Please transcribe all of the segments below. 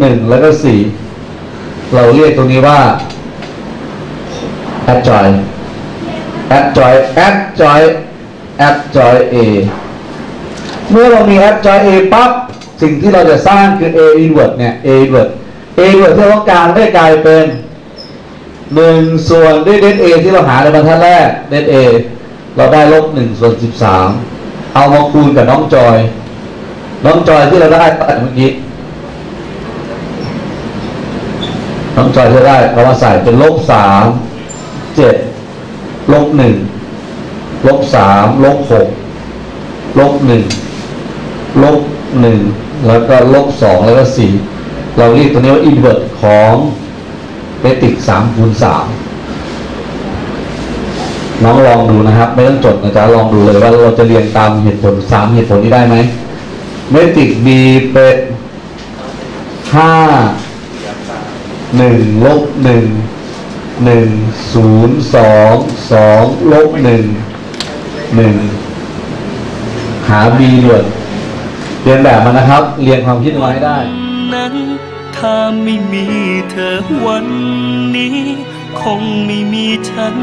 หนึ่งแล้วก็สี่เราเรียกตรงนี้ว่า adjoin adjoin adjoin adjoin a เมื่อเรามี adjoin a ปั๊บสิ่งที่เราจะสร้างคือ a inverse เนี่ย a inverse a inverse ที่เราต้องการได้กลายเป็นหนึ่งส่วนด้วย det a ที่เราหาในบรรทัดแรก det a เราได้ลบหนึ่งส่วนสิบสามเอามาคูณกับน้องจอย น้องจอยที่เราได้เมื่อกี้ น้องจอยจะได้เรามาใส่เป็นลบสามเจ็ดลบหนึ่งลบสามลบหกลบหนึ่งลบหนึ่งแล้วก็ลบสองแล้วก็สี่เราเรียกตัวนี้ว่าอินเวอร์ของเมติกสามคูณสามน้องลองดูนะครับ ไม่ต้องจดนะจ๊ะลองดูเลยว่าเราจะเรียงตามเหตุผลสามเหตุผลนี้ได้ไหมเมติก B เป็นห้า หนึ่งลบหนึ่งหนึ่งศูนย์สองสองลบหนึ่งหนึ่งหา b ด่วนเรียนแบบมันนะครับ เรียนความคิดมาให้ได้ นั้น ถ้าไม่มีเธอวันนี้ คงไม่มีฉัน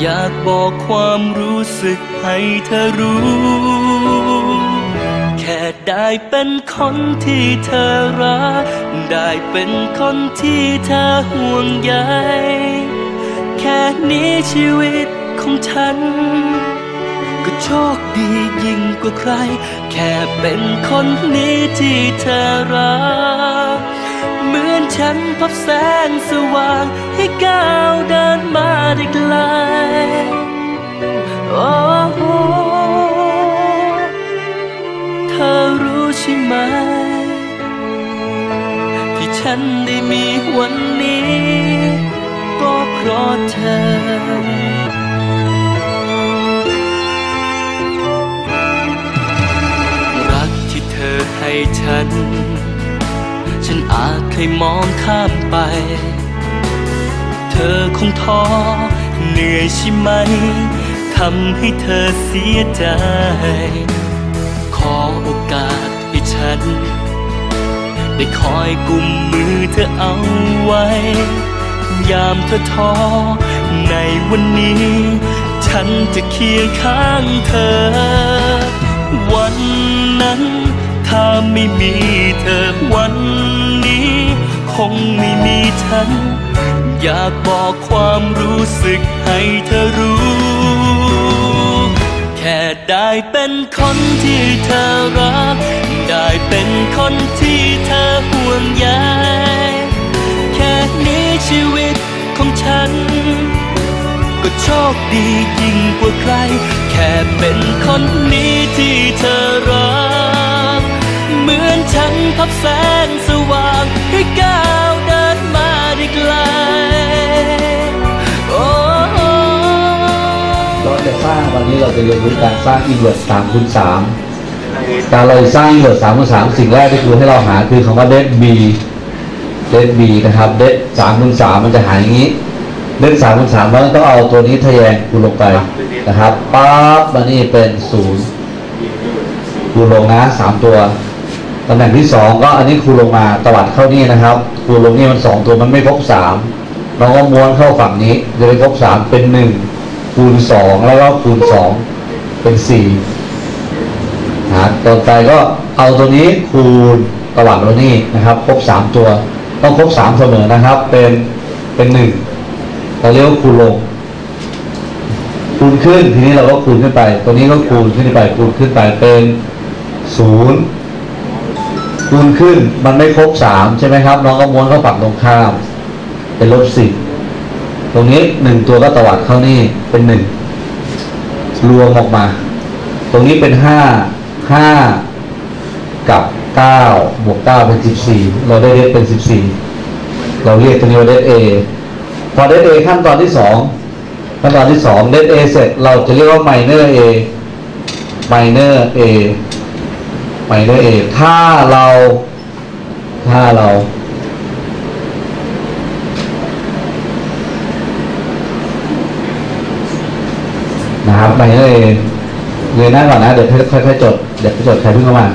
อยากบอกความรู้สึกให้เธอรู้ ค่ได้เป็นคนที่เธอรัก ได้เป็นคนที่เธอห่วงใย แค่นี้ชีวิตของฉัน ก็โชคดียิ่งกว่าใคร แค่เป็นคนนี้ที่เธอรัก เหมือนฉันพบแสงสว่างให้ก้าวเดินมาได้ไกลโอ้โหเธอรู้ใช่ไหม ที่ฉันได้มีวันนี้ ก็เพราะเธอรักที่เธอให้ฉัน ฉันอาจเคยมองข้ามไป เธอคงท้อเหนื่อยใช่ไหม ทำให้เธอเสียใจ ขอโอกาสให้ฉัน ได้คอยกุมมือเธอเอาไว้ ยามเธอท้อในวันนี้ ฉันจะเคียงข้างเธอ วันนั้นถ้าไม่มีเธอวันนี้ คงไม่มีฉัน อยากบอกความรู้สึกให้เธอรู้ แค่ได้เป็นคนที่เธอรัก ได้เป็นคนที่เธอห่วงใยแค่นี้ชีวิตของฉัน ก็โชคดียิ่งกว่าใคร แค่เป็นคนนี้ที่เธอรัก เหมือนฉันพับแสงสว่างให้ก้าวเดิน วันนี้เราจะเรียนรู้การสร้างอินเวอร์สามคูณสามการเราสร้างอินเวอร์สามคูณสามสิ่งแรกที่ครูให้เราหาคือคำว่าเด b บีเด b บีนะครับเดสามคูณสามมันจะหาอย่างนี้เดสามคูณสามเราต้องเอาตัวนี้ทะแยงคูณลงไปนะครับปั๊บมานี่เป็นศูนย์คูณลงนะสามตัวตำแหน่งที่สองก็อันนี้คูณลงมาตวัดเข้านี่นะครับคูณลงนี่มันสองตัวมันไม่ครบสามเราก็ม้วนเข้าฝั่งนี้จะไปครบสามเป็นหนึ่ง คูณสองแล้วก็คูณสองเป็นสี่นะต่อไปก็เอาตัวนี้คูณตวัดตัวนี้นะครับ ครบสามตัว ต้องครบสามเสมอนะครับ เป็นเป็นหนึ่งเราเรียกว่าคูณลง คูณขึ้นทีนี้เราก็คูณขึ้นไป ตัวนี้ก็คูณขึ้นไป คูณขึ้นไปเป็นศูนย์คูณขึ้นมันไม่ครบสามใช่ไหมครับน้องก็ม้วนเข้าฝั่งตรงข้าม เป็นลบสิบ ตรงนี้หนึ่งตัวก็ตวัดเข้านี่เป็นหนึ่งรวมออกมา ตรงนี้เป็นห้าห้ากับเก้าบวกเก้าเป็นสิบสี่เราได้เลขเป็นสิบสี่เราเรียกตัวนี้ว่าเลขเอพอเลขเอขั้นตอนที่สองขั้นตอนที่สองเลขเอเสร็จเราจะเรียกว่าไมเนอร์เอไมเนอร์เอไมเนอร์เอถ้าเราถ้าเรา ครับไมเนอร์เอเงยหน้าก่อนนะ เดี๋ยวค่อยๆจด เดี๋ยวจดใครเพิ่งเข้ามา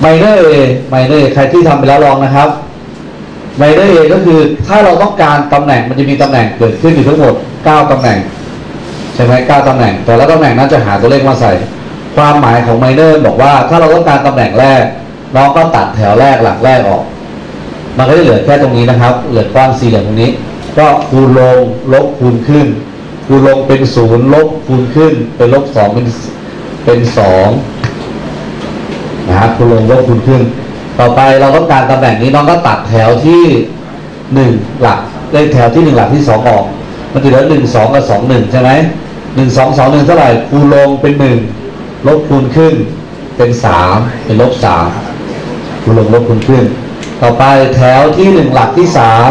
ไมเนอร์เอไมเนอร์ใครที่ทำไปแล้วลองนะครับไมเนอร์เอก็คือถ้าเราต้องการตำแหน่งมันจะมีตำแหน่งเกิดขึ้นอยู่ทั้งหมด 9ตำแหน่ง ใช่ไหมเก้าตำแหน่ง แต่ละตำแหน่งนั้นจะหาตัวเลขมาใส่ ความหมายของไมเนอร์บอกว่าถ้าเราต้องการตำแหน่งแรกน้องก็ตัดแถวแรกหลักแรกออก มันก็จะเหลือแค่ตรงนี้นะครับ เหลือกว้างสี่เหลี่ยมตรงนี้ ก็คูณลงลบคูณขึ้น คูณลงเป็นศูนย์ลบคูณขึ้นเป็นลบสองเป็นเป็นสองนะครับคูณลงลบคูณขึ้น ต่อไปเราต้องการตำแหน่งนี้น้องก็ตัดแถวที่หนึ่งหลักเลขแถวที่หนึ่งหลักที่สองออก มันจะเหลือหนึ่งสองกับสองหนึ่งใช่ไหมหนึ่งสองสองหนึ่งเท่าไหร่คูณลงเป็นหนึ่งลบคูณขึ้น เป็นสามเป็นลบสามคูณลงลบคูณขึ้น ต่อไปแถวที่หนึ่งหลักที่สาม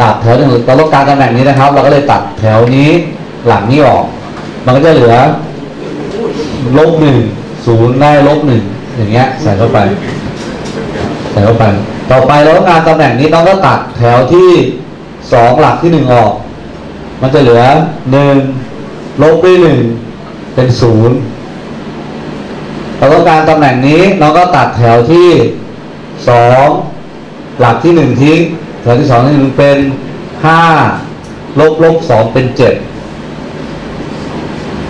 ตัดแถวหนึ่งเราต้องการตำแหน่งนี้นะครับ เราก็เลยตัดแถวนี้ หลังนี้ออก มันก็จะเหลือลบหนึ่งศูนย์ได้ลบหนึ่งอย่างเงี้ยใส่เข้าไป ใส่เข้าไป ต่อไปเราต้องการตำแหน่งนี้น้องก็ตัดแถวที่สองหลักที่หนึ่งออก มันจะเหลือหนึ่งลบด้วยหนึ่งเป็นศูนย์เราต้องการตำแหน่งนี้น้องก็ตัดแถวที่สองหลักที่หนึ่งทิ้งแถวที่สองที่หนึ่งเป็นห้าลบลบสองเป็นเจ็ด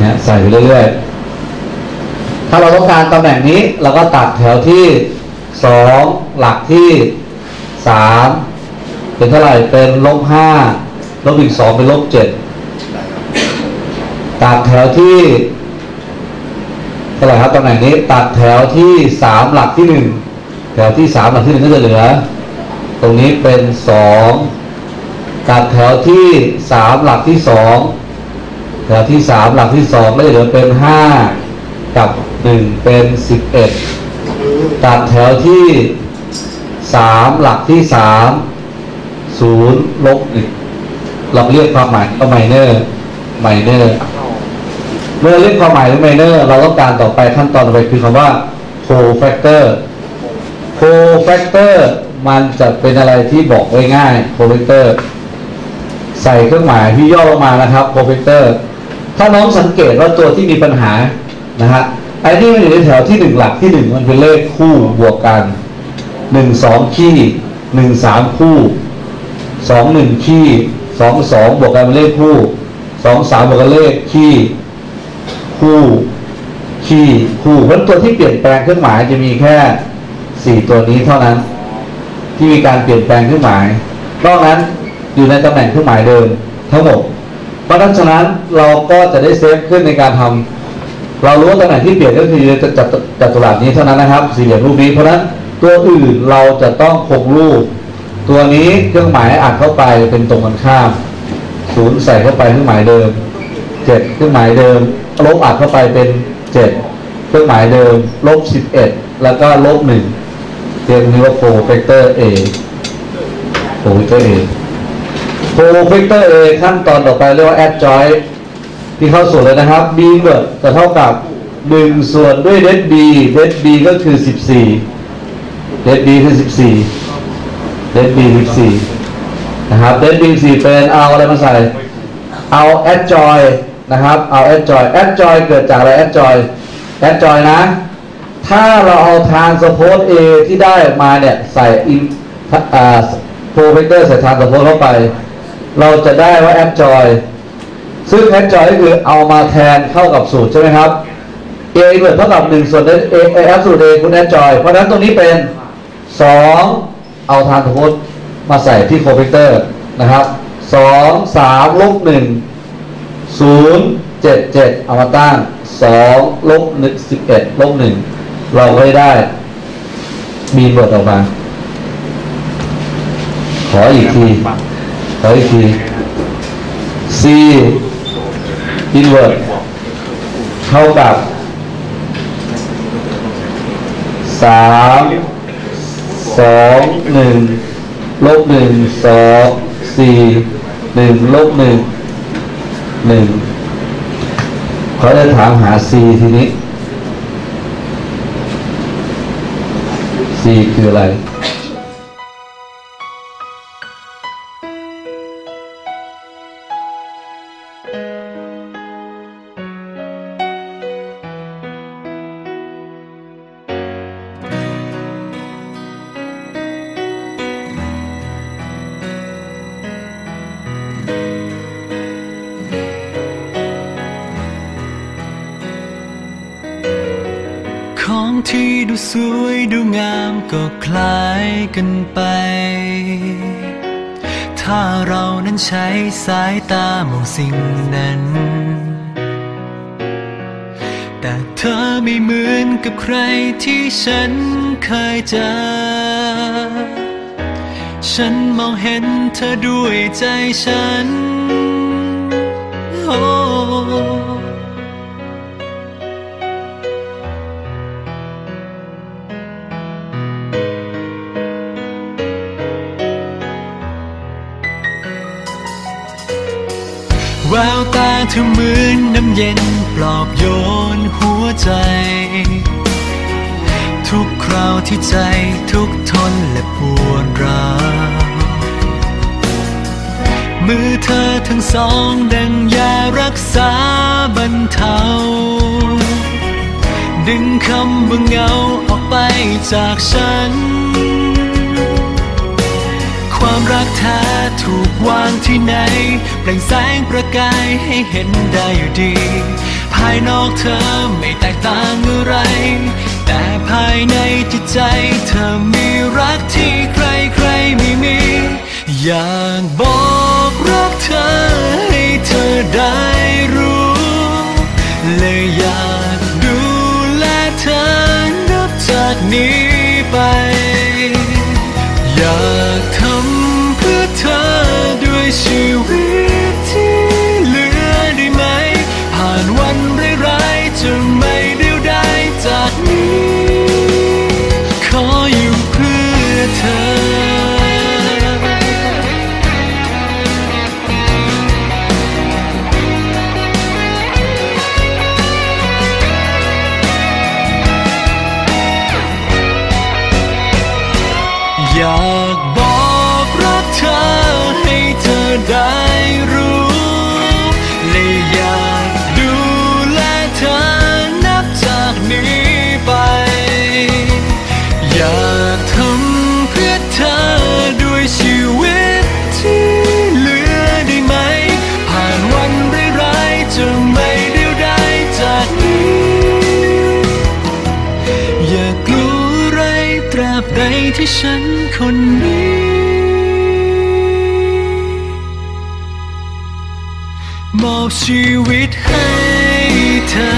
นี่ยใส่ไปเรื่อยๆ ถ้าเราต้องการตำแหน่งนี้ เราก็ตัดแถวที่สองหลักที่สามเป็นเท่าไหร่เป็นลบห้าลบอีกสองเป็นลบเจ็ดตัดแถวที่เท่าไหร่ครับตำแหน่งนี้ ตัดแถวที่สามหลักที่หนึ่งแถวที่สามหลักที่หนึ่งก็จะเหลือ ตรงนี้เป็นสองตัดแถวที่สามหลักที่สอง แถวที่สามหลักที่สองก็จะเหลือเป็นห้ากับหนึ่งเป็นสิบเอ็ดตัดแถวที่สามหลักที่สามศูนย์ลบหนึ่งเราเรียกความหมายว่าไมเนอร์ไมเนอร์เมื่อเรียกความหมายว่าไมเนอร์เราต้องการต่อไปขั้นตอนต่อไปคือคำว่า cofactor cofactor มันจะเป็นอะไรที่บอกง่าย cofactor ใส่เครื่องหมายที่ย่อลงมานะครับ cofactor ถ้าน้องสังเกตว่าตัวที่มีปัญหานะฮะไอ้ที่มันอยู่ในแถวที่หนึ่งหลักที่หนึ่งมันเป็นเลขคู่บวกกันหนึ่งสองขี้หนึ่งสามคู่สองหนึ่งขี้สองสองบวกกันเป็นเลขคู่สองสามบวกกันเลขขี้คู่ขี้คู่เพราะตัวที่เปลี่ยนแปลงเครื่องหมายจะมีแค่สี่ตัวนี้เท่านั้น ที่มีการเปลี่ยนแปลงเครื่องหมายนอกนั้นอยู่ในตำแหน่งเครื่องหมายเดิมทั้งหมด เพราะฉะนั้นเราก็จะได้เซฟขึ้นในการทำเรารู้ว่าตำแหน่งที่เปลี่ยนก็คือจะจัดจัตุรัสนี้เท่านั้นนะครับ สี่เหลี่ยมรูปนี้เพราะฉะนั้นตัวอื่นเราจะต้องคงรูป ตัวนี้เครื่องหมายอัดเข้าไปเป็นตรงกันข้ามศูนย์ใส่เข้าไปเครื่องหมายเดิมเจ็ดเครื่องหมายเดิม ลบอัดเข้าไปเป็นเจ็ดเครื่องหมายเดิมลบสิบเอ็ดแล้วก็ลบหนึ่งเรียกนี้ว่าโ o เฟกเตอร์ A โ o เฟกเตอร์ โ o เฟกเตอร์ A ขั้นตอนต่อไปเรียกว่า add joint ที่เข้าส่วนเลยนะครับ b เบิร์จะเท่ากับ 1 ส่วนด้วยเด b เด b ก็คือ 14เด b คือ 14เด b 14 นะครับเด b 14เป็นเอาอะไรมาใส่ เอา add joint นะครับเอา add joint add joint เกิดจากอะไร add joint add joint นะ ถ้าเราเอาทานสโพส A ที่ได้มาเนี่ย ใส่อินโปรเฟกเตอร์ใส่ทานสโพสเข้าไป เราจะได้ว่า add joint ซึ่ง add joint ก็คือเอามาแทนเข้ากับสูตรใช่ไหมครับ A เกิดเท่ากับ1ส่วน A A F สูตร A คุณ add joint เพราะฉะนั้นตรงนี้เป็น 2 เอาทานสโพสมาใส่ที่โปรเฟกเตอร์นะครับ 2 3ลบ1ศูนย์เจ็ดเจ็ดเอามาตั้งสองลบหนึ่งสิบเอ็ดลบหนึ่งเราก็ได้ มีบทออกมา ขออีกที ขออีกที C inverse เท่ากับสามสองหนึ่งลบหนึ่งสองสี่หนึ่งลบหนึ่งหนึ่งเขาจะถามหา C ทีนี้ C คืออะไร ใครที่ฉันเคยเจอ ฉันมองเห็นเธอด้วยใจฉัน โอ้แววตาเธอเหมือนน้ำเย็นปลอบโยนหัวใจ ทุกคราวที่ใจทุกทนและปวดร้าวมือเธอทั้งสองดังยารักษาบรรเทา ดึงคำว่าเงาออกไปจากฉัน ความรักแท้ถูกวางที่ไหนเปล่งแสงประกายให้เห็นได้อยู่ดี ภายนอกเธอไม่แตกต่างอะไร แต่ภายในจิตใจเธอมีรักที่ใครใครๆไม่มี อยากบอกรักเธอให้เธอได้รู้ เลยอยากดูแลเธอนับจากนี้ไป อยากทำเพื่อเธอด้วยชีวิตที่เหลือได้ไหม ผ่านวันร้ายๆจะ ขออยู่เพื่อเธอ ฉันคนนี้ มอบชีวิตให้เธอ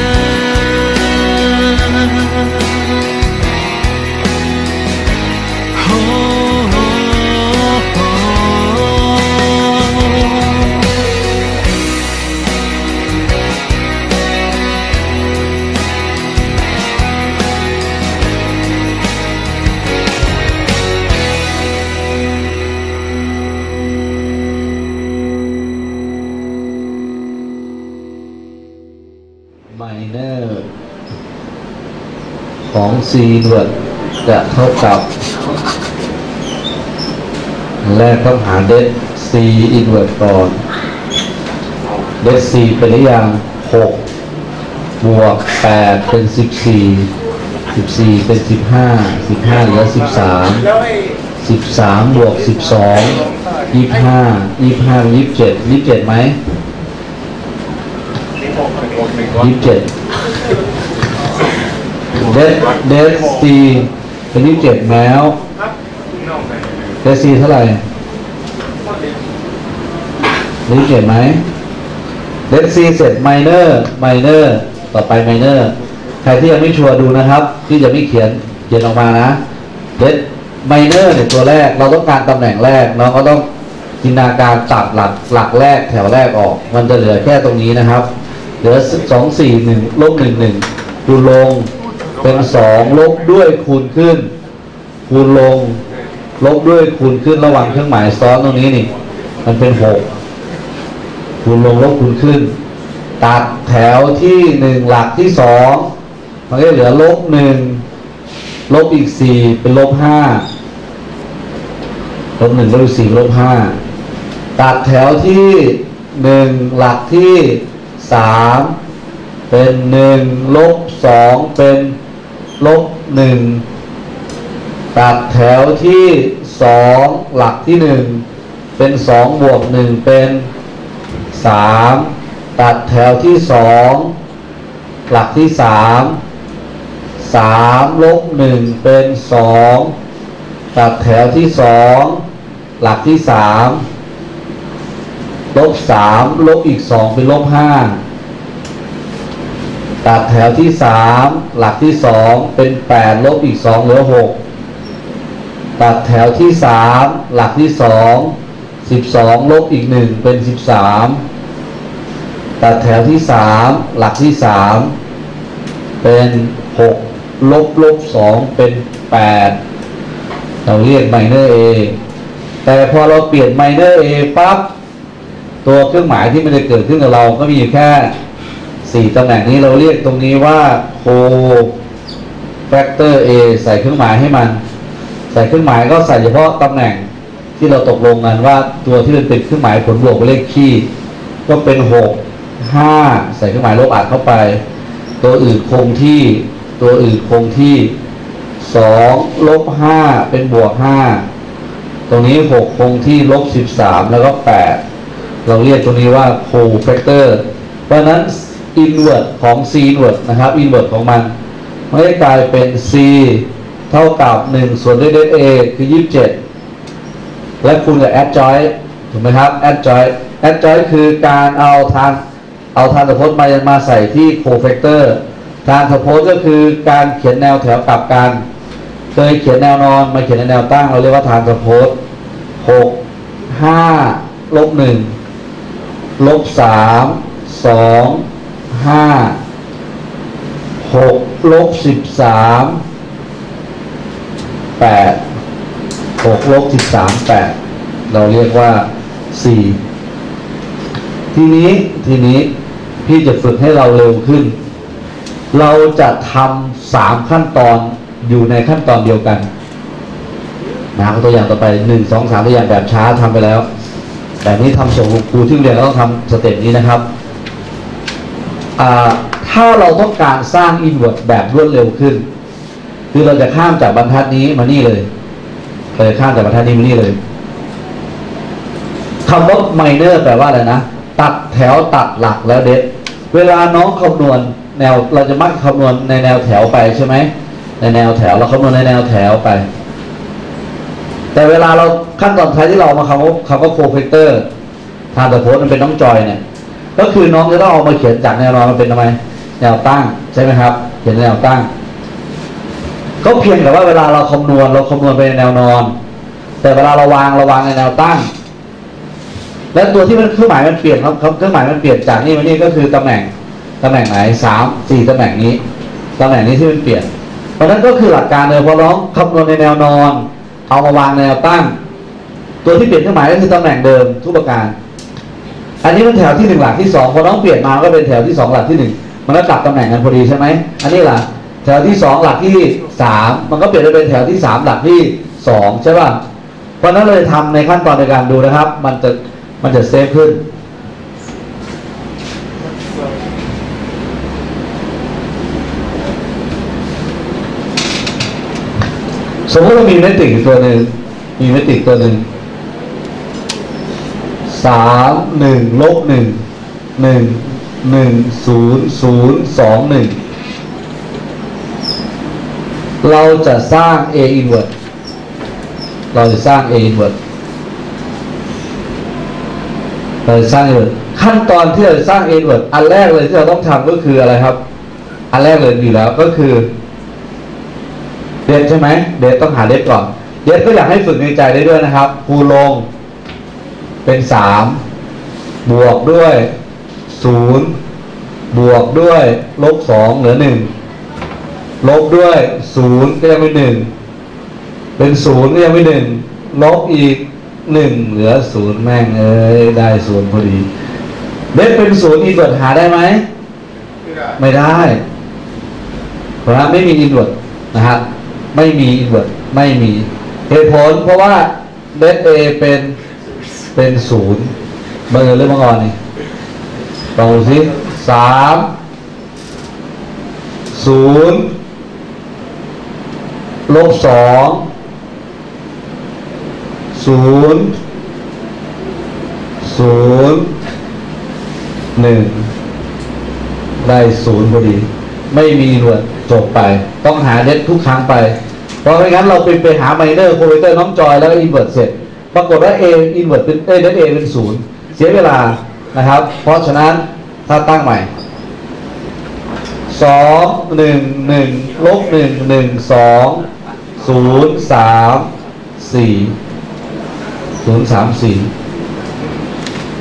ของ C เวิร์ดจะเท่ากับ แรกต้องหาเด C อินเวิร์ก่อน เด C เป็นหรือยัง6บวก8เป็น14 14เป็น15 15เหลือ13แล้วไอ้13บวก12 25 25เป็น27 27ไหมนี่หกหนึ่งหกหนึ่งวะยี่สิบเจ็ด เดเดซีเป็นยี่สิบเจ็ดแมวเดซีเท่าไหร่ยี่สิบเจ็ดไหมเดซีเสร็จไมเนอร์ไมเนอร์ต่อไปไมเนอร์ใครที่ยังไม่ชัวร์ดูนะครับ ที่จะไม่เขียนเขียนออกมานะเดไมเนอร์เนี่ยตัวแรกเราต้องการตำแหน่งแรกเราก็ต้องจินตนาการตัดหลักหลักแรกแถวแรกออก มันจะเหลือแค่ตรงนี้นะครับเหลือสองสี่หนึ่งลบหนึ่งหนึ่งคูลง เป็นสองลบด้วยคูณขึ้น คูณลง ลบด้วยคูณขึ้นระหว่างเครื่องหมายซ้อนตรงนี้นี่ มันเป็นหกคูณลงลบคูณขึ้น ตัดแถวที่หนึ่งหลักที่สองมันก็เหลือลบหนึ่งลบอีกสี่เป็นลบห้าลบหนึ่งลบอีกสี่ลบห้าตัดแถวที่หนึ่งหลักที่สามเป็นหนึ่งลบสองเป็น ลบหนึ่งตัดแถวที่สองหลักที่หนึ่งเป็นสองบวกหนึ่งเป็นสามตัดแถวที่สองหลักที่สามสามลบหนึ่งเป็นสองตัดแถวที่สองหลักที่สามลบสามลบอีกสองเป็นลบห้า ตัดแถวที่สามหลักที่สองเป็นแปดลบอีกสองเหลือหกตัดแถวที่สามหลักที่สองสิบสองลบอีกหนึ่งเป็นสิบสามตัดแถวที่สามหลักที่สามเป็นหกลบลบสองเป็นแปดเราเรียก minor a แต่พอเราเปลี่ยน minor a ปั๊บตัวเครื่องหมายที่มันจะเกิดขึ้นกับเราก็มีแค่ สี่ตำแหน่งนี้เราเรียกตรงนี้ว่า co factor a ใส่เครื่องหมายให้มัน ใส่เครื่องหมายก็ใส่เฉพาะตำแหน่งที่เราตกลงกันว่าตัวที่มันเป็นเครื่องหมายผลบวกเป็นเลขคี่ ก็เป็นหกห้าใส่เครื่องหมายลบอัดเข้าไป ตัวอื่นคงที่ตัวอื่นคงที่สองลบห้าเป็นบวกห้าตรงนี้หกคงที่ลบสิบสามแล้วก็แปดเราเรียกตรงนี้ว่า cofactor เพราะฉะนั้น inverse ของ c inverse นะครับ inverse ของมันมันจะกลายเป็น c เท่ากับ 1 ส่วนด้วย delta คือ 27 และคูณกับ adjoint ถูกไหมครับ adjoint adjoint คือการเอาทางเอาทางสมพจน์มามาใส่ที่ cofactor ทางสมพจน์ก็คือการเขียนแนวแถวกลับกัน เคยเขียนแนวนอนมาเขียนในแนวตั้งเราเรียกว่าทางสมพจน์6 5ลบ1ลบ3 2 5 6ลบ13 8 6ลบ13 8เราเรียกว่า4ทีนี้ทีนี้พี่จะฝึกให้เราเร็วขึ้น เราจะทำสามขั้นตอนอยู่ในขั้นตอนเดียวกันนะตัวอย่างต่อไปหนึ่งสองสามตัวอย่างแบบช้าทำไปแล้ว แต่นี้ทำส่งครูที่เรียนเราต้องทำสเต็ปนี้นะครับ ถ้าเราต้องการสร้างอินเวอร์แบบรวดเร็วขึ้น คือเราจะข้ามจากบรรทัดนี้มานี่เลยเราจะข้ามจากบรรทัดนี้มานี่เลยคำว่า minor แปลว่าอะไรนะ ตัดแถวตัดหลักแล้วเด็ด เวลาน้องคำนวณแนวเราจะมักคำนวณในแนวแถวไปใช่ไหมในแนวแถวเราคำนวณในแนวแถวไป แต่เวลาเราขั้นตอนท้ายที่เรามาคำว่าคำว่าโคเฟกเตอร์ทางแต่โพสมันเป็นน้องจอยเนี่ย ก็คือน้องจะต้องเอามาเขียนจากแนวนอนมันเป็นทำไมแนวตั้งใช่ไหมครับ เขียนแนวตั้ง ก็เพียงแต่ว่าเวลาเราคำนวณเราคำนวณไปในแนวนอน แต่เวลาเราวางเราวางในแนวตั้ง และตัวที่มันเครื่องหมายมันเปลี่ยนครับเครื่องหมายมันเปลี่ยนจากนี่มานี่ก็คือตำแหน่งตำแหน่งไหนสามสี่ตำแหน่งนี้ตำแหน่งนี้ที่มันเปลี่ยน เพราะฉะนั้นก็คือหลักการเลยพอร้องคำนวณในแนวนอน เอามาวางในแนวตั้ง ตัวที่เปลี่ยนเครื่องหมายก็คือตำแหน่งเดิมทุกประการ อันนี้มันแถวที่หนึ่งหลักที่สองพอน้องเปลี่ยนมาก็เป็นแถวที่สองหลักที่หนึ่งมันก็กลับตำแหน่งกันพอดีใช่ไหมอันนี้ล่ะแถวที่สองหลักที่สามมันก็เปลี่ยนไปเป็นแถวที่สามหลักที่สองใช่ป่ะเพราะนั้นเลยทำในขั้นตอนในการดูนะครับ มันจะมันจะเซฟขึ้นสมมติเรามีเมติกตัวหนึ่งมีเมติกตัวหนึ่ง สามหนึ่งลบหนึ่งหนึ่งหนึ่งศูนย์ศูนย์สองหนึ่งเราจะสร้าง A inverse เราจะสร้าง A inverse เราจะสร้าง A inverse ขั้นตอนที่เราจะสร้าง A inverse อันแรกเลยที่เราต้องทำก็คืออะไรครับ อันแรกเลยอยู่แล้วก็คือเดทใช่ไหมเดทต้องหาเดทก่อนเดทก็อยากให้ฝึกในใจได้ด้วยนะครับคูลง เป็นสามบวกด้วยศูนย์บวกด้วยลบสองเหลือหนึ่งลบด้วยศูนย์ก็ยังไม่หนึ่งเป็นศูนย์ก็ยังไม่หนึ่งลบอีกหนึ่งเหลือศูนย์แม่งเอ้ยได้ศูนย์พอดีเดทเป็นศูนย์อีเวิร์ดหาได้ไหมไม่ได้ เพราะว่าไม่มีอินเวอร์นะครับไม่มีอินเวอร์ไม่มีเหตุผลเพราะว่าเดทเอเป็น เป็นศูนย์เอร์เรื่องมังกรนี่ลองดูสิสามศูนย์ลบสองศูนย์ศูนย์หนึ่งได้ศูนย์พอดี ไม่มีหนวดจบไป ต้องหาเด็ดทุกครั้งไป เพราะไม่งั้นเราไปไปหาไมเนอร์โคเวเตอร์น้องจอยแล้วก็อินเวอร์ตเสร็จ ปรากฏว่า A อินเวอร์ตเป็นเอ้เด็ด A เป็นศูนย์เสียเวลานะครับ เพราะฉะนั้นถ้าตั้งใหม่สองหนึ่งหนึ่งลบหนึ่งหนึ่งสองศูนย์สามสี่ศูนย์สามสี่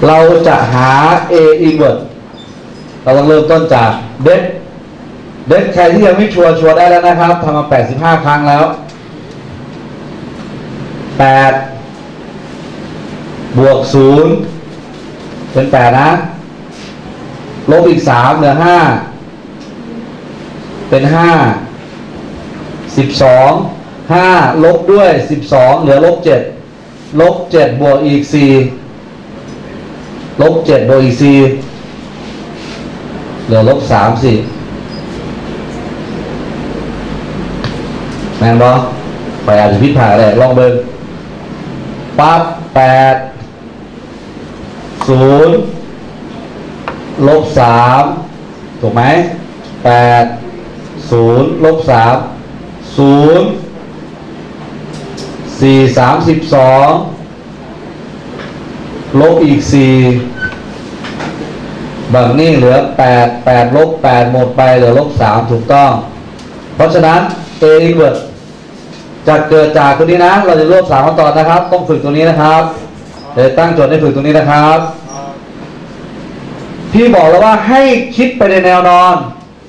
เราจะหา A inverse เราต้องเริ่มต้นจากเด็ดเด็ดใครที่ยังไม่ชัวร์ชัวร์ได้แล้วนะครับทำมา 85 ครั้งแล้ว 8 บวกศูนย์เป็นแปดนะ ลบอีกสามเหลือห้าเป็นห้าสิบสองห้าลบด้วยสิบสองเหลือลบเจ็ดลบเจ็ดบวกอีกสี่ลบเจ็ดบวกอีกสี่เหลือลบสามสิแมนบอไปดพิษผ่าแหละลองเบิ้งปั๊บแปด ศูนย์ลบสามถูกไหมแปดศูนย์ลบสามศูนย์สี่สามสิบสองลบอีกสี่บนี่เหลือแปดแปดลบแปดหมดไปเหลือลบสามถูกต้อง เพราะฉะนั้น A inverse จะเกิดจากตัวนี้นะ เราจะรวบสามขั้นตอนนะครับ ต้องฝึกตัวนี้นะครับ เดี๋ยวตั้งโจทย์ให้ฝึกตัวนี้นะครับ พี่บอกแล้วว่าให้คิดไปในแนวนอน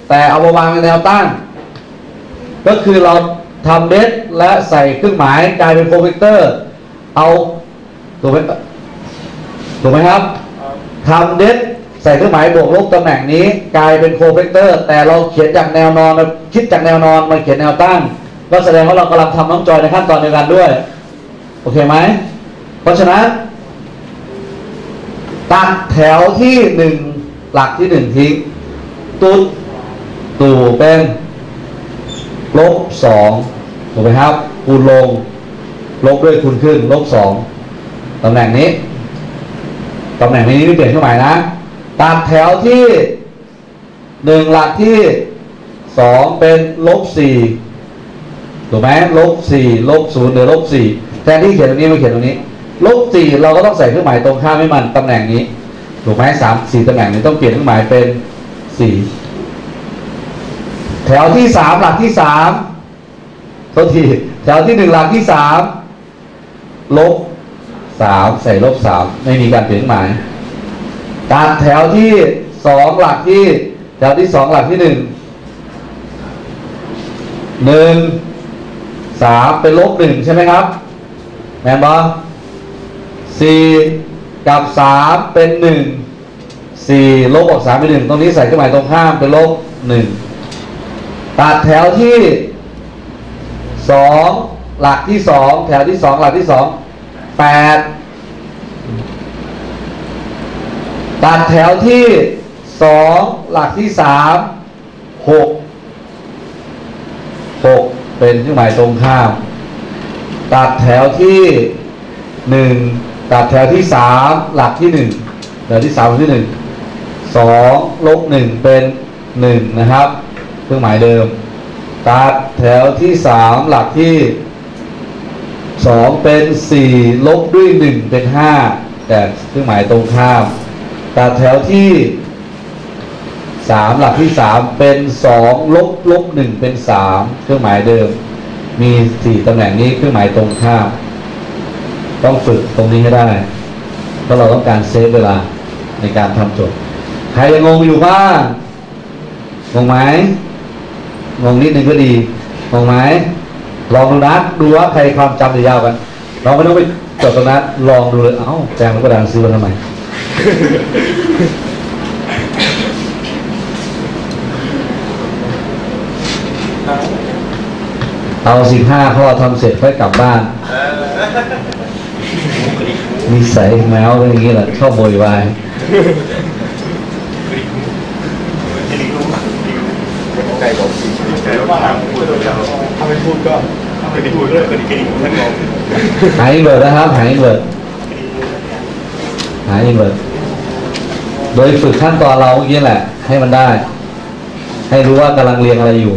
แต่เอามาวางในแนวตั้ง ก็คือเราทำเดสและใส่เครื่องหมายกลายเป็นโฟเวกเตอร์ เอาถูกไหมถูกไหมครับทำเดสใส่เครื่องหมายบวกลบตำแหน่งนี้กลายเป็นโคเวกเตอร์ แต่เราเขียนจากแนวนอนมาคิดจากแนวนอนมาเขียนแนวตั้ง ก็แสดงว่าเรากำลังทำน้องจอยในขั้นตอนเดียวกันด้วย โอเคไหม เพราะฉะนั้น ตัดแถวที่หนึ่งหลักที่หนึ่งทิ้งตุ๊ดตู่เป็นลบสองถูกไหมครับ คูณลง ลบด้วยคูณขึ้น ลบสองตำแหน่งนี้ตำแหน่งนี้ไม่เปลี่ยนเครื่องหมายนะตัดแถวที่หนึ่งหลักที่สองเป็นลบสี่ถูกไหมลบสี่ลบศูนย์หรือลบสี่แทนที่เขียนตรงนี้ไมาเขียนตรงนี้ ลบสี่เราก็ต้องใส่เครื่องหมายตรงข้ามให้มันตำแหน่งนี้ถูกไหมสามสี่ตำแหน่งนี้ต้องเปลี่ยนเครื่องหมายเป็นสี่แถวที่สามหลักที่สามโทษทีแถวที่หนึ่งหลักที่สามลบสามใส่ลบสามไม่มีการเปลี่ยนเครื่องหมายตัดแถวที่สองหลักที่ แถวที่สองหลักที่หนึ่งหนึ่งสามเป็นลบหนึ่งใช่ไหมครับแมนบอ สี่กับสามเป็นหนึ่งสี่ลบออกสามเป็นหนึ่งตรงนี้ใส่เครื่องหมายตรงข้ามเป็นลบหนึ่งตัดแถวที่สองหลักที่สองแถวที่สองหลักที่สองแปดตัดแถวที่สองหลักที่สามหกหกเป็นเครื่องหมายตรงข้าม ตัดแถวที่หนึ่ง ตัดแถวที่สามหลักที่หนึ่งแถวที่สามหลักที่หนึ่งสองลบหนึ่งเป็นหนึ่งนะครับเครื่องหมายเดิม ตัดแถวที่สามหลักที่สองเป็นสี่ลบด้วยหนึ่งเป็นห้าแต่เครื่องหมายตรงข้าม ตัดแถวที่สามหลักที่สามเป็นสองลบลบหนึ่งเป็นสามเครื่องหมายเดิม มีสี่ตำแหน่งนี้เครื่องหมายตรงข้าม ต้องฝึกตรงนี้ให้ได้ เพราะเราต้องการเซฟเวลาในการทำโจทย์ใครยังงงอยู่บ้างงงไหมงงนิดนึงก็ดีงงไหมลองดูนะดูว่าใครความจำจะยาวกันเราไม่ต้องไปจดตรงนั้นลองดูเลยเอ้าแจงแล้วก็ดันซื้อมาทำไมเอาสิบห้าข้อทำเสร็จค่อยกลับบ้าน นิสัยแมวเป็นอย่างนี้แหละชอบโวยวายใจบอกใจว่าพูดเราจะถ้าไม่พูดก็ไม่ได้พูดเลยก็ดีกระดิ่งท่านมองหายเวิดนะครับหายเวิดหายเวิดโดยฝึกขั้นตอนเราเมื่อกี้แหละ ให้มันได้ ให้รู้ว่ากำลังเรียงอะไรอยู่